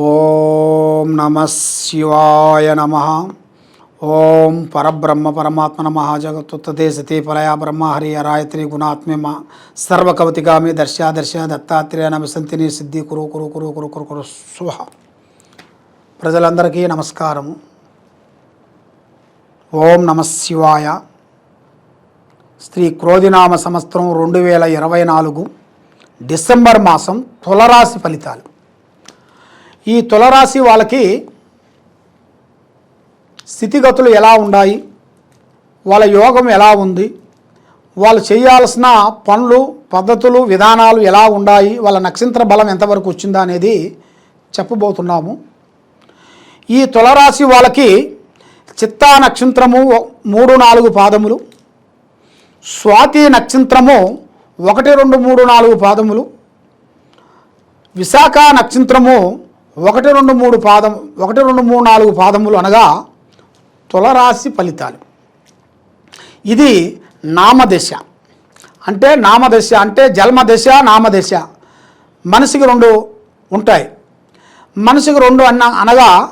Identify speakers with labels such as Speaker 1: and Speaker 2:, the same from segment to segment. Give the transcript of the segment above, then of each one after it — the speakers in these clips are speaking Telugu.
Speaker 1: ఓం నమ శివాయ నమ. ఓం పరబ్రహ్మ పరమాత్మ నమ. జగత్తుతే సతీ పలయ బ్రహ్మ హరి రాయత్రి గుణాత్మ్యమ సర్వకవతిగామి దర్శ దర్శ దత్తాత్రేయ నమసంతిని సిద్ధి కురు కురు కురు కురు కురు కురు శుభ ప్రజలందరికీ నమస్కారము. ఓం నమ శివాయ. శ్రీ క్రోధినామ సంవత్సరం రెండు వేల ఇరవై నాలుగు డిసెంబర్ మాసం తులరాశి ఫలితాలు. ఈ తులరాశి వాళ్ళకి స్థితిగతులు ఎలా ఉన్నాయి? వాళ్ళ యోగం ఎలా ఉంది? వాళ్ళు చేయాల్సిన పనులు పద్ధతులు విధానాలు ఎలా ఉన్నాయి? వాళ్ళ నక్షత్ర బలం ఎంతవరకు వచ్చిందా అనేది చెప్పబోతున్నాము. ఈ తులరాశి వాళ్ళకి చిత్తా నక్షత్రము మూడు నాలుగు పాదములు స్వాతి నక్షత్రము ఒకటి రెండు మూడు నాలుగు పాదములు విశాఖ నక్షత్రము ఒకటి రెండు మూడు పాదం ఒకటి రెండు మూడు నాలుగు పాదములు అనగా తులరాశి ఫలితాలు. ఇది నామదశ. అంటే నామదశ అంటే జన్మదశ నామదశ. మనిషికి రెండు ఉంటాయి. మనిషికి రెండు అన్న అనగా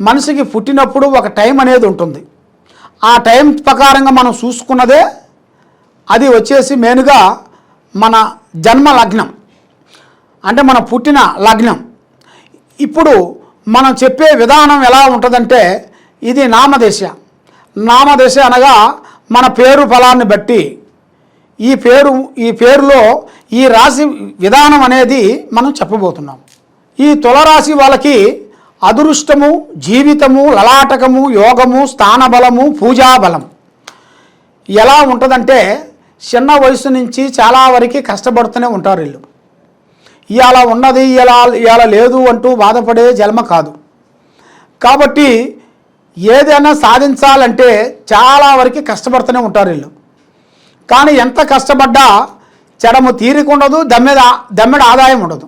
Speaker 1: మనిషికి పుట్టినప్పుడు ఒక టైం అనేది ఉంటుంది. ఆ టైం ప్రకారంగా మనం చూసుకున్నదే అది వచ్చేసి మెయిన్గా మన జన్మ లగ్నం. అంటే మన పుట్టిన లగ్నం. ఇప్పుడు మనం చెప్పే విధానం ఎలా ఉంటుందంటే ఇది నామదేశ. నామదేశ అనగా మన పేరు ఫలాన్ని బట్టి. ఈ పేరు ఈ పేరులో ఈ రాశి విధానం అనేది మనం చెప్పబోతున్నాం. ఈ తులరాశి వాళ్ళకి అదృష్టము జీవితము లలాటకము యోగము స్థానబలము పూజాబలం. ఎలా ఉంటుందంటే చిన్న వయసు నుంచి చాలా వరకు కష్టపడుతూనే ఉంటారు వీళ్ళు. ఇవాళ ఉన్నది ఇలా ఇవాళ లేదు అంటూ బాధపడే జన్మ కాదు. కాబట్టి ఏదైనా సాధించాలంటే చాలా వరకు కష్టపడుతూనే ఉంటారు వీళ్ళు. కానీ ఎంత కష్టపడ్డా చెడము తీరిక ఉండదు దమ్మెద దమ్మెడ ఆదాయం ఉండదు.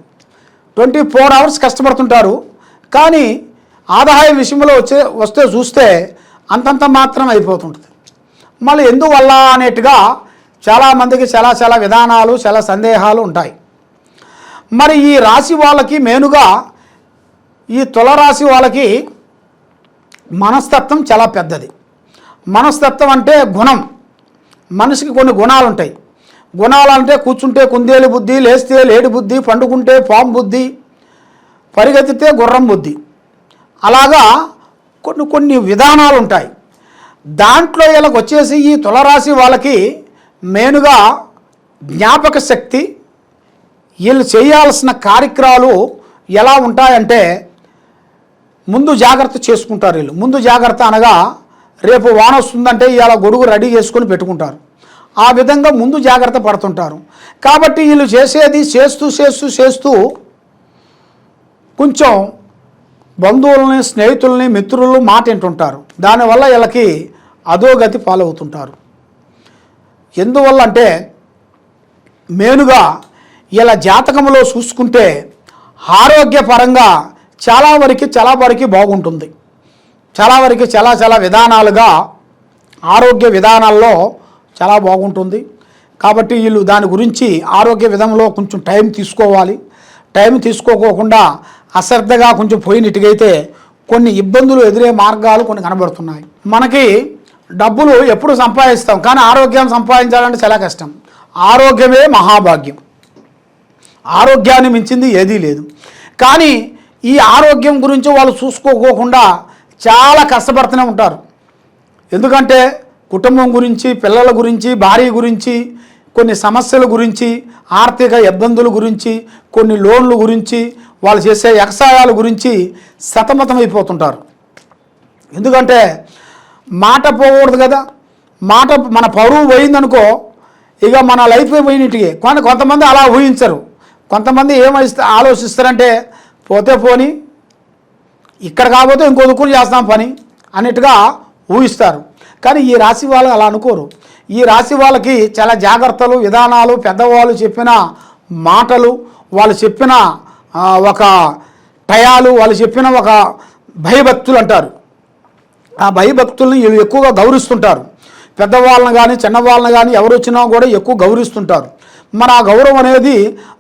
Speaker 1: ట్వంటీ ఫోర్ అవర్స్ కష్టపడుతుంటారు. కానీ ఆదాయం విషయంలో వచ్చే వస్తే చూస్తే అంతంత మాత్రం అయిపోతుంటుంది. మళ్ళీ ఎందువల్ల అనేట్టుగా చాలామందికి చాలా చాలా విధానాలు చాలా సందేహాలు ఉంటాయి. మరి ఈ రాశి వాళ్ళకి మెయిన్గా ఈ తులరాశి వాళ్ళకి మనస్తత్వం చాలా పెద్దది. మనస్తత్వం అంటే గుణం. మనిషికి కొన్ని గుణాలు ఉంటాయి గుణాలు అంటే కూర్చుంటే కుందేలు బుద్ధి లేస్తే లేడి బుద్ధి పండుకుంటే పాము బుద్ధి పరిగెత్తితే గుర్రం బుద్ధి. అలాగా కొన్ని కొన్ని విధానాలు ఉంటాయి దాంట్లో వీళ్ళకి వచ్చేసి ఈ తులరాశి వాళ్ళకి మెయిన్గా జ్ఞాపక శక్తి వీళ్ళు చేయాల్సిన కార్యక్రమాలు ఎలా ఉంటాయంటే ముందు జాగ్రత్త చేసుకుంటారు వీళ్ళు. ముందు జాగ్రత్త అనగా రేపు వాన వస్తుందంటే ఇవాళ గొడుగు రెడీ చేసుకొని పెట్టుకుంటారు. ఆ విధంగా ముందు జాగ్రత్త పడుతుంటారు. కాబట్టి వీళ్ళు చేసేది చేస్తూ చేస్తూ చేస్తూ కొంచెం బంధువులని స్నేహితుల్ని మిత్రులు మాట వింటుంటారు. దానివల్ల వీళ్ళకి అధోగతి పాలవుతుంటారు. ఎందువల్ల అంటే మెయిన్గా ఇలా జాతకంలో చూసుకుంటే ఆరోగ్యపరంగా చాలా వరకు చాలా వరకు బాగుంటుంది. చాలా వరకు చాలా చాలా విధానాలుగా ఆరోగ్య విధానాల్లో చాలా బాగుంటుంది. కాబట్టి వీళ్ళు దాని గురించి ఆరోగ్య విధంలో కొంచెం టైం తీసుకోవాలి. టైం తీసుకోకోకుండా అశ్రద్ధగా కొంచెం పోయినట్టుగైతే కొన్ని ఇబ్బందులు ఎదురే మార్గాలు కొన్ని కనబడుతున్నాయి. మనకి డబ్బులు ఎప్పుడు సంపాదిస్తాం కానీ ఆరోగ్యం సంపాదించాలంటే చాలా కష్టం. ఆరోగ్యమే మహాభాగ్యం. ఆరోగ్యాన్ని మించింది ఏదీ లేదు. కానీ ఈ ఆరోగ్యం గురించి వాళ్ళు చూసుకోకోకుండా చాలా కష్టపడుతూనే ఉంటారు. ఎందుకంటే కుటుంబం గురించి పిల్లల గురించి భార్య గురించి కొన్ని సమస్యల గురించి ఆర్థిక ఇబ్బందుల గురించి కొన్ని లోన్ల గురించి వాళ్ళు చేసే వ్యవసాయాల గురించి సతమతమైపోతుంటారు. ఎందుకంటే మాట పోకూడదు కదా. మాట మన పరువు పోయిందనుకో ఇక మన లైఫ్ పోయినట్టుగా. కానీ కొంతమంది అలా ఊహించరు. కొంతమంది ఏమైతే ఆలోచిస్తారంటే పోతే పోని ఇక్కడ కాకపోతే ఇంకో దుక్కులు చేస్తాం పని అన్నట్టుగా ఊహిస్తారు. కానీ ఈ రాశి వాళ్ళు అలా అనుకోరు. ఈ రాశి వాళ్ళకి చాలా జాగ్రత్తలు విధానాలు పెద్దవాళ్ళు చెప్పిన మాటలు వాళ్ళు చెప్పిన ఒక టయాలు వాళ్ళు చెప్పిన ఒక భయభక్తులు అంటారు. ఆ భయభక్తుల్ని వీళ్ళు ఎక్కువగా గౌరవిస్తుంటారు. పెద్దవాళ్ళని కానీ చిన్నవాళ్ళని కానీ ఎవరు వచ్చినా కూడా ఎక్కువ గౌరవిస్తుంటారు. మన ఆ గౌరవం అనేది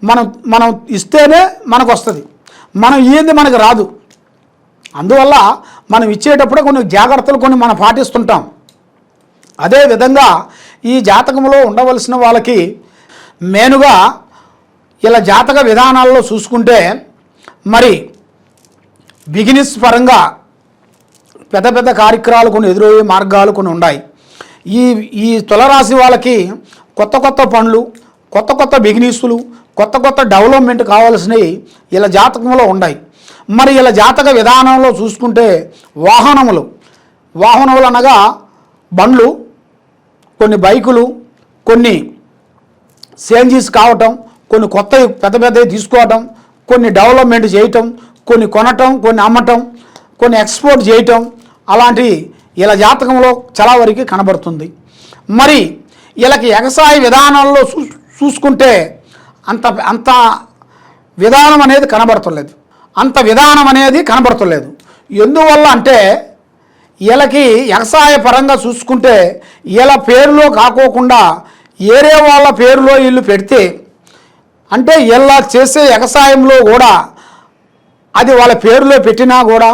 Speaker 1: మనం మనం ఇస్తేనే మనకు వస్తుంది మనం ఏంది మనకు రాదు. అందువల్ల మనం ఇచ్చేటప్పుడే కొన్ని జాగ్రత్తలు కొన్ని మనం పాటిస్తుంటాం. అదే విధంగా ఈ జాతకంలో ఉండవలసిన వాళ్ళకి మెయిన్గా ఇలా జాతక విధానాల్లో చూసుకుంటే మరి బిగినిస్ పరంగా పెద్ద పెద్ద కార్యక్రమాలు కొన్ని ఎదురయ్యే మార్గాలు కొన్ని ఉన్నాయి. ఈ ఈ తులరాశి వాళ్ళకి కొత్త కొత్త పనులు కొత్త కొత్త బిగినీసులు కొత్త కొత్త డెవలప్మెంట్ కావాల్సినవి ఇలా జాతకంలో ఉన్నాయి. మరి ఇలా జాతక విధానంలో చూసుకుంటే వాహనములు వాహనములు అనగా బండ్లు కొన్ని బైకులు కొన్ని చేంజెస్ కావటం కొన్ని కొత్త పెద్ద పెద్దవి తీసుకోవటం కొన్ని డెవలప్మెంట్ చేయటం కొన్ని కొనటం కొన్ని అమ్మటం కొన్ని ఎక్స్పోర్ట్ చేయటం అలాంటి ఇలా జాతకంలో చాలా వరకు కనబడుతుంది. మరి వీళ్ళకి వ్యవసాయ విధానంలో చూ చూసుకుంటే అంత అంత విధానం అనేది కనబడతలేదు. అంత విధానం అనేది కనబడతలేదు. ఎందువల్ల అంటే వీళ్ళకి వ్యవసాయ పరంగా చూసుకుంటే వీళ్ళ పేరులో కాకోకుండా ఏరే వాళ్ళ పేరులో వీళ్ళు పెడితే అంటే వీళ్ళ చేసే వ్యవసాయంలో కూడా అది వాళ్ళ పేరులో పెట్టినా కూడా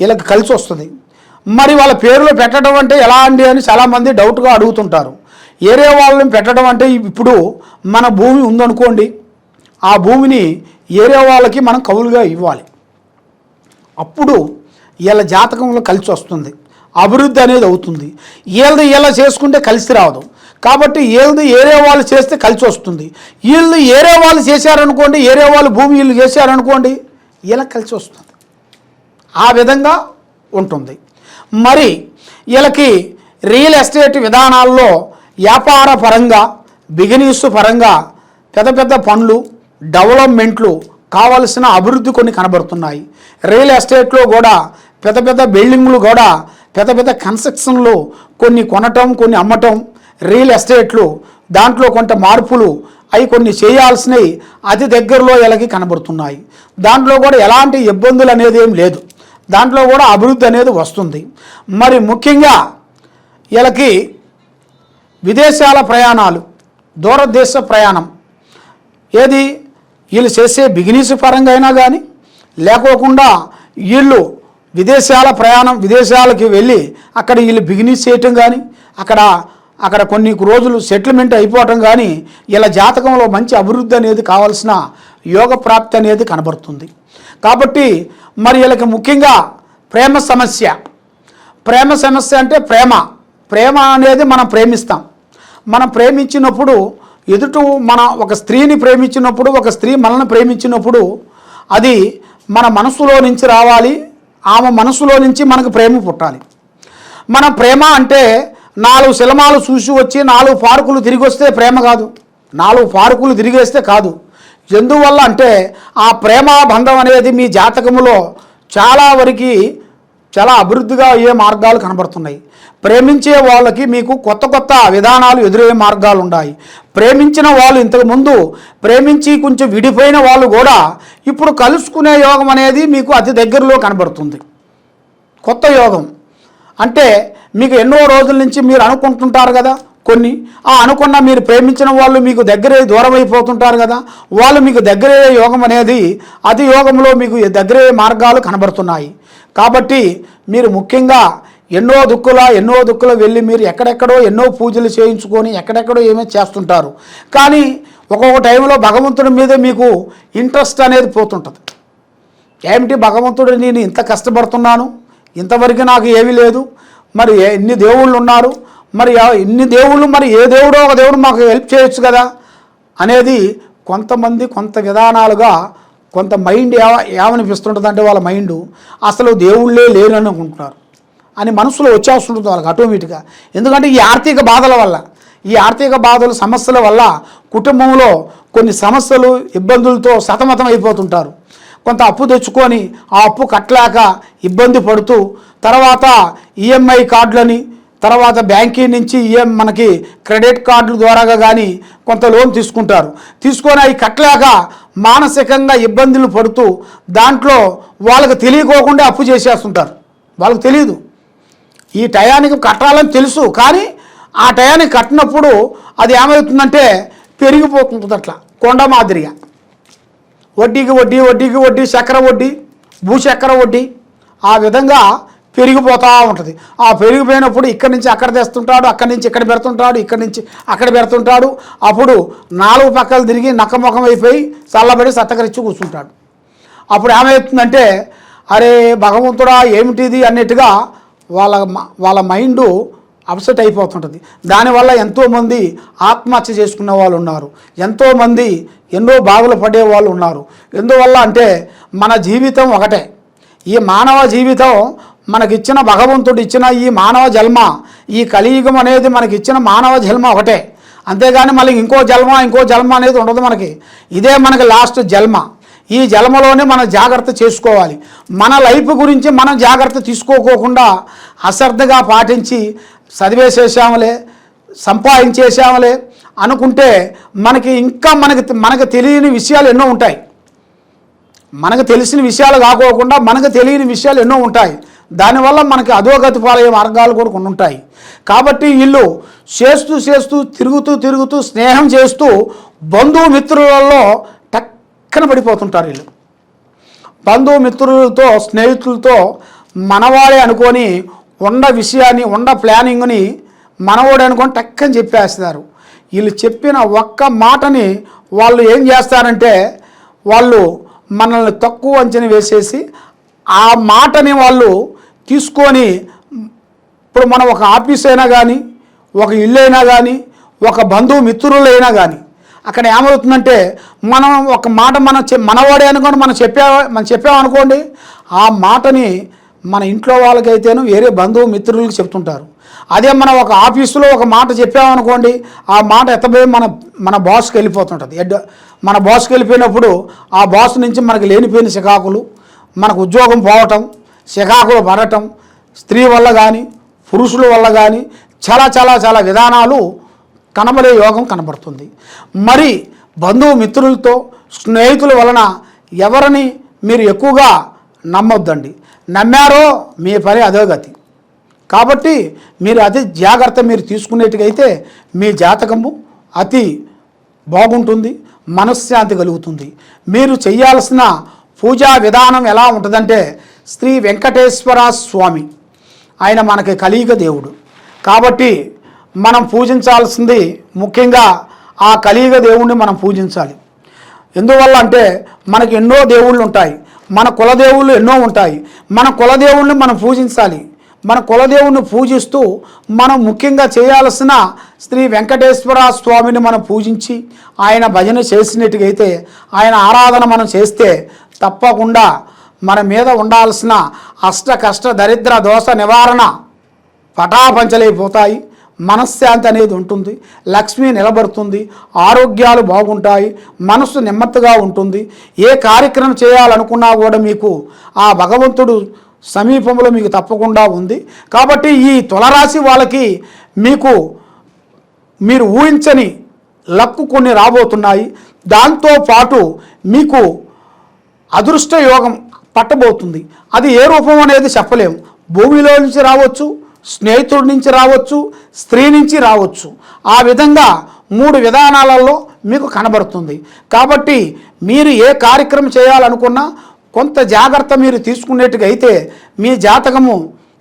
Speaker 1: వీళ్ళకి కలిసి వస్తుంది మరి వాళ్ళ పేరులో పెట్టడం అంటే ఎలా అండి అని చాలామంది డౌట్గా అడుగుతుంటారు. ఏరే వాళ్ళని పెట్టడం అంటే ఇప్పుడు మన భూమి ఉందనుకోండి ఆ భూమిని ఏరే వాళ్ళకి మనం కవులుగా ఇవ్వాలి. అప్పుడు వీళ్ళ జాతకంలో కలిసి వస్తుంది అభివృద్ధి అనేది అవుతుంది. వీళ్ళది ఇలా చేసుకుంటే కలిసి రావదు కాబట్టి వీళ్ళది ఏరే వాళ్ళు చేస్తే కలిసి వస్తుంది. వీళ్ళు ఏరే వాళ్ళు చేశారనుకోండి ఏరే వాళ్ళు భూమి వీళ్ళు చేశారనుకోండి ఇలా కలిసి వస్తుంది. ఆ విధంగా ఉంటుంది. మరి వీళ్ళకి రియల్ ఎస్టేట్ విధానాల్లో వ్యాపార పరంగా బిజినెస్ పరంగా పెద్ద పెద్ద పనులు డెవలప్మెంట్లు కావలసిన అభివృద్ధి కొన్ని కనబడుతున్నాయి. రియల్ ఎస్టేట్లో కూడా పెద్ద పెద్ద బిల్డింగ్లు కూడా పెద్ద పెద్ద కన్స్ట్రక్షన్లు కొన్ని కొనటం కొన్ని అమ్మటం రియల్ ఎస్టేట్లు దాంట్లో కొంత మార్పులు అవి కొన్ని చేయాల్సినవి అతి దగ్గరలో వీళ్ళకి కనబడుతున్నాయి. దాంట్లో కూడా ఎలాంటి ఇబ్బందులు అనేది ఏం లేదు. దాంట్లో కూడా అభివృద్ధి అనేది వస్తుంది. మరి ముఖ్యంగా వీళ్ళకి విదేశాల ప్రయాణాలు దూరదేశ ప్రయాణం. ఏది వీళ్ళు చేసే బిజినెస్ పరంగా అయినా కానీ లేకోకుండా వీళ్ళు విదేశాల ప్రయాణం విదేశాలకి వెళ్ళి అక్కడ వీళ్ళు బిజినెస్ చేయటం కానీ అక్కడ అక్కడ కొన్ని రోజులు సెటిల్మెంట్ అయిపోవటం కానీ ఇలా జాతకంలో మంచి అభివృద్ధి అనేది కావాల్సిన యోగ ప్రాప్తి అనేది కనబడుతుంది. కాబట్టి మరి వీళ్ళకి ముఖ్యంగా ప్రేమ సమస్య. ప్రేమ సమస్య అంటే ప్రేమ. ప్రేమ అనేది మనం ప్రేమిస్తాం. మనం ప్రేమించినప్పుడు ఎదుట మన ఒక స్త్రీని ప్రేమించినప్పుడు ఒక స్త్రీ మనల్ని ప్రేమించినప్పుడు అది మన మనసులో నుంచి రావాలి ఆమె మనసులో నుంచి మనకు ప్రేమ పుట్టాలి. మన ప్రేమ అంటే నాలుగు సినిమాలు చూసి వచ్చి నాలుగు పార్కులు తిరిగి వస్తే ప్రేమ కాదు. నాలుగు పార్కులు తిరిగేస్తే కాదు. ఎందువల్ల అంటే ఆ ప్రేమ బంధం అనేది మీ జాతకములో చాలా వరకు చాలా అభివృద్ధిగా అయ్యే మార్గాలు కనబడుతున్నాయి. ప్రేమించే వాళ్ళకి మీకు కొత్త కొత్త విధానాలు ఎదురయ్యే మార్గాలు ఉన్నాయి. ప్రేమించిన వాళ్ళు ఇంతకుముందు ప్రేమించి కొంచెం విడిపోయిన వాళ్ళు కూడా ఇప్పుడు కలుసుకునే యోగం అనేది మీకు అతి దగ్గరలో కనబడుతుంది. కొత్త యోగం. అంటే మీకు ఎన్నో రోజుల నుంచి మీరు అనుకుంటుంటారు కదా కొన్ని. ఆ అనుకున్న మీరు ప్రేమించిన వాళ్ళు మీకు దగ్గరే దూరం అయిపోతుంటారు కదా వాళ్ళు మీకు దగ్గరయ్యే యోగం అనేది అతి యోగంలో మీకు దగ్గరయ్యే మార్గాలు కనబడుతున్నాయి. కాబట్టి మీరు ముఖ్యంగా ఎన్నో దుక్కుల ఎన్నో దుక్కుల వెళ్ళి మీరు ఎక్కడెక్కడో ఎన్నో పూజలు చేయించుకొని ఎక్కడెక్కడో ఏమీ చేస్తుంటారు. కానీ ఒక్కొక్క టైంలో భగవంతుడి మీదే మీకు ఇంట్రెస్ట్ అనేది పోతుంటుంది. ఏమిటి భగవంతుడు నేను ఇంత కష్టపడుతున్నాను? ఇంతవరకు నాకు ఏమీ లేదు. మరి ఎన్ని దేవుళ్ళు ఉన్నారు? మరి ఎన్ని ఇన్ని దేవుళ్ళు? మరి ఏ దేవుడో ఒక దేవుడు మాకు హెల్ప్ చేయొచ్చు కదా? అనేది కొంతమంది కొంత విధానాలుగా కొంత మైండ్ ఏవ ఏమనిపిస్తుంటుంది అంటే వాళ్ళ మైండ్ అసలు దేవుళ్ళే లేరు అని అనుకుంటున్నారు. అని మనసులో వచ్చేస్తుంటుంది వాళ్ళకి ఆటోమేటిక్గా. ఎందుకంటే ఈ ఆర్థిక బాధల వల్ల ఈ ఆర్థిక బాధలు సమస్యల వల్ల కుటుంబంలో కొన్ని సమస్యలు ఇబ్బందులతో సతమతం అయిపోతుంటారు. కొంత అప్పు తెచ్చుకొని ఆ అప్పు కట్టలేక ఇబ్బంది పడుతూ తర్వాత ఈఎంఐ కార్డులని తర్వాత బ్యాంకీ నుంచి ఏం మనకి క్రెడిట్ కార్డుల ద్వారాగా కానీ కొంత లోన్ తీసుకుంటారు. తీసుకొని అవి కట్టలేక మానసికంగా ఇబ్బందులు పడుతూ దాంట్లో వాళ్ళకి తెలియకోకుండా అప్పు చేసేస్తుంటారు. వాళ్ళకి తెలియదు ఈ టయానికి కట్టాలని తెలుసు కానీ ఆ టయానికి కట్టినప్పుడు అది ఏమవుతుందంటే పెరిగిపోతుంది అట్లా కొండ మాదిరిగా. వడ్డీకి వడ్డీ వడ్డీకి వడ్డీ చక్ర వడ్డీ భూచక్ర వడ్డీ. ఆ విధంగా పెరిగిపోతూ ఉంటుంది. ఆ పెరిగిపోయినప్పుడు ఇక్కడి నుంచి అక్కడ తెస్తుంటాడు అక్కడి నుంచి ఇక్కడ పెడుతుంటాడు ఇక్కడి నుంచి అక్కడ పెడుతుంటాడు. అప్పుడు నాలుగు పక్కలు తిరిగి నక్కముఖం అయిపోయి చల్లబడి సత్తకరించి కూర్చుంటాడు. అప్పుడు ఏమవుతుందంటే అరే భగవంతుడా ఏమిటిది అన్నట్టుగా వాళ్ళ వాళ్ళ మైండ్ అప్సెట్ అయిపోతుంటుంది. దానివల్ల ఎంతోమంది ఆత్మహత్య చేసుకునే వాళ్ళు ఉన్నారు. ఎంతోమంది ఎన్నో బాధలు పడే వాళ్ళు ఉన్నారు. ఎందువల్ల అంటే మన జీవితం ఒకటే. ఈ మానవ జీవితం మనకిచ్చిన భగవంతుడు ఇచ్చిన ఈ మానవ జన్మ ఈ కలియుగం అనేది మనకి ఇచ్చిన మానవ జన్మ ఒకటే. అంతేగాని మళ్ళీ ఇంకో జన్మ ఇంకో జన్మ అనేది ఉండదు మనకి. ఇదే మనకి లాస్ట్ జన్మ. ఈ జన్మలోనే మనం జాగ్రత్త చేసుకోవాలి. మన లైఫ్ గురించి మనం జాగ్రత్త తీసుకోకోకుండా అశ్రద్ధగా పాటించి చదివేసేసాములే సంపాదించేసాములే అనుకుంటే మనకి ఇంకా మనకి మనకు తెలియని విషయాలు ఎన్నో ఉంటాయి. మనకు తెలిసిన విషయాలు కాకోకుండా మనకు తెలియని విషయాలు ఎన్నో ఉంటాయి. దానివల్ల మనకి అధోగతి పాలయ్యే మార్గాలు కూడా కొన్ని ఉంటాయి. కాబట్టి వీళ్ళు చేస్తూ చేస్తూ తిరుగుతూ తిరుగుతూ స్నేహం చేస్తూ బంధుమిత్రులలో టక్కన పడిపోతుంటారు వీళ్ళు. బంధుమిత్రులతో స్నేహితులతో మనవాడే అనుకొని ఉండ విషయాన్ని ఉండ ప్లానింగ్ని మనవాడే అనుకొని టక్కని చెప్పేస్తారు. వీళ్ళు చెప్పిన ఒక్క మాటని వాళ్ళు ఏం చేస్తారంటే వాళ్ళు మనల్ని తక్కువ అంచనా వేసేసి ఆ మాటని వాళ్ళు తీసుకొని ఇప్పుడు మనం ఒక ఆఫీస్ అయినా కానీ ఒక ఇల్లు అయినా కానీ ఒక బంధువు మిత్రులైనా కానీ అక్కడ ఏమవుతుందంటే మనం ఒక మాట మనం మనవాడే అనుకోండి మనం చెప్పా మనం చెప్పామనుకోండి ఆ మాటని మన ఇంట్లో వాళ్ళకైతేను వేరే బంధువు మిత్రులకు చెప్తుంటారు. అదే మనం ఒక ఆఫీసులో ఒక మాట చెప్పామనుకోండి ఆ మాట ఎత్తపోయి మన మన బాస్కి వెళ్ళిపోతుంటుంది. మన బాస్కి వెళ్ళిపోయినప్పుడు ఆ బాస్ నుంచి మనకి లేనిపోయిన చికాకులు మనకు ఉద్యోగం పోవటం చికాకులు పడటం స్త్రీ వల్ల కానీ పురుషుల వల్ల కానీ చాలా చాలా చాలా విధానాలు కనబడే యోగం కనబడుతుంది. మరి బంధువు మిత్రులతో స్నేహితుల వలన ఎవరిని మీరు ఎక్కువగా నమ్మొద్దండి? నమ్మారో మీ పని అదో గతి కాబట్టి మీరు అతి జాగ్రత్త మీరు తీసుకునేట్టుగైతే మీ జాతకము అతి బాగుంటుంది మనశ్శాంతి కలుగుతుంది. మీరు చేయాల్సిన పూజా విధానం ఎలా ఉంటుందంటే శ్రీ వెంకటేశ్వర స్వామి. ఆయన మనకి కలియుగ దేవుడు. కాబట్టి మనం పూజించాల్సింది ముఖ్యంగా ఆ కలియుగ దేవుణ్ణి మనం పూజించాలి. ఎందువల్ల అంటే మనకి ఎన్నో దేవుళ్ళు ఉంటాయి. మన కులదేవుళ్ళు ఎన్నో ఉంటాయి. మన కులదేవుణ్ణి మనం పూజించాలి. మన కులదేవుణ్ణి పూజిస్తూ మనం ముఖ్యంగా చేయాల్సిన శ్రీ వెంకటేశ్వర స్వామిని మనం పూజించి ఆయన భజన చేసినట్టుగైతే ఆయన ఆరాధన మనం చేస్తే తప్పకుండా మన మీద ఉండాల్సిన అష్ట కష్ట దరిద్ర దోష నివారణ పటాపంచలైపోతాయి మనశ్శాంతి అనేది ఉంటుంది. లక్ష్మి నిలబడుతుంది. ఆరోగ్యాలు బాగుంటాయి. మనస్సు నెమ్మదిగా ఉంటుంది. ఏ కార్యక్రమం చేయాలనుకున్నా కూడా మీకు ఆ భగవంతుడు సమీపంలో మీకు తప్పకుండా ఉంది. కాబట్టి ఈ తులరాశి వాళ్ళకి మీకు మీరు ఊహించని లక్కు కొన్ని రాబోతున్నాయి. దాంతో పాటు మీకు అదృష్ట యోగం పట్టబోతుంది. అది ఏ రూపం అనేది చెప్పలేము. భూమిలో నుంచి రావచ్చు స్నేహితుడి నుంచి రావచ్చు స్త్రీ నుంచి రావచ్చు. ఆ విధంగా మూడు విధానాలలో మీకు కనబడుతుంది. కాబట్టి మీరు ఏ కార్యక్రమం చేయాలనుకున్నా కొంత జాగ్రత్త మీరు తీసుకునేట్టుగా అయితే మీ జాతకము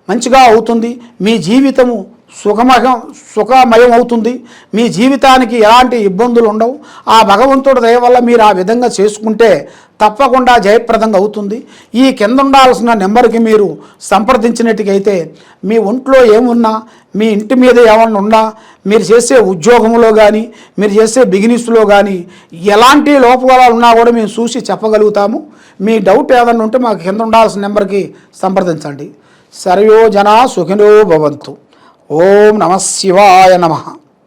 Speaker 1: మంచిగా అవుతుంది. మీ జీవితము సుఖమయం సుఖమయం అవుతుంది. మీ జీవితానికి ఎలాంటి ఇబ్బందులు ఉండవు. ఆ భగవంతుడి దయ వల్ల మీరు ఆ విధంగా చేసుకుంటే తప్పకుండా జయప్రదంగా అవుతుంది. ఈ కింద ఉండాల్సిన నెంబర్కి మీరు సంప్రదించినట్టుకైతే మీ ఒంట్లో ఏమున్నా మీ ఇంటి మీద ఏమన్నా ఉన్నా మీరు చేసే ఉద్యోగంలో కానీ మీరు చేసే బిజినెస్లో కానీ ఎలాంటి లోపాలు ఉన్నా కూడా మేము చూసి చెప్పగలుగుతాము. మీ డౌట్ ఏదన్నా ఉంటే మాకు కింద ఉండాల్సిన నెంబర్కి సంప్రదించండి. సర్వో జనా సుఖినో భవంతు. ఓం నమ శివాయ నమః.